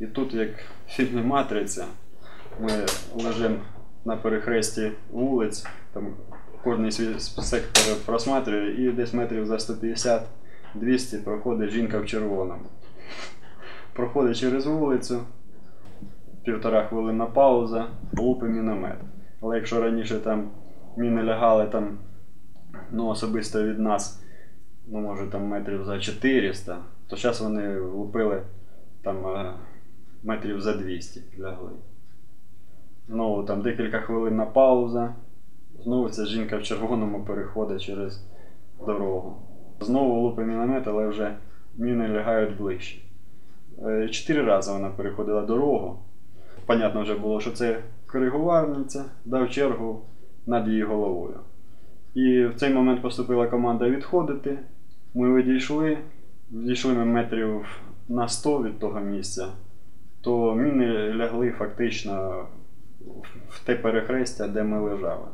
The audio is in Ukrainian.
І тут, як в фільмі Матриця, ми лежимо на перехресті вулиць, там кожний свій сектор просматрює, і десь метрів за 150-200 проходить жінка в червоному. Проходить через вулицю, півтора хвилина пауза, лупи міномет. Але якщо раніше там міни лягали там, ну особисто від нас, ну може там метрів за 400, то зараз вони лупили там е, метрів за 200 лягли. Знову там декілька хвилин на пауза. Знову ця жінка в червоному переходить через дорогу. Знову лупи міномет, але вже міни лягають ближче. Е, Чотири рази вона переходила дорогу. Понятно вже було, що це коригувальниця, дав чергу над її головою. І в цей момент поступила команда відходити. Ми відійшли, відійшли ми метрів на 100 від того місця, то міни лягли фактично в те перехрестя, де ми лежали.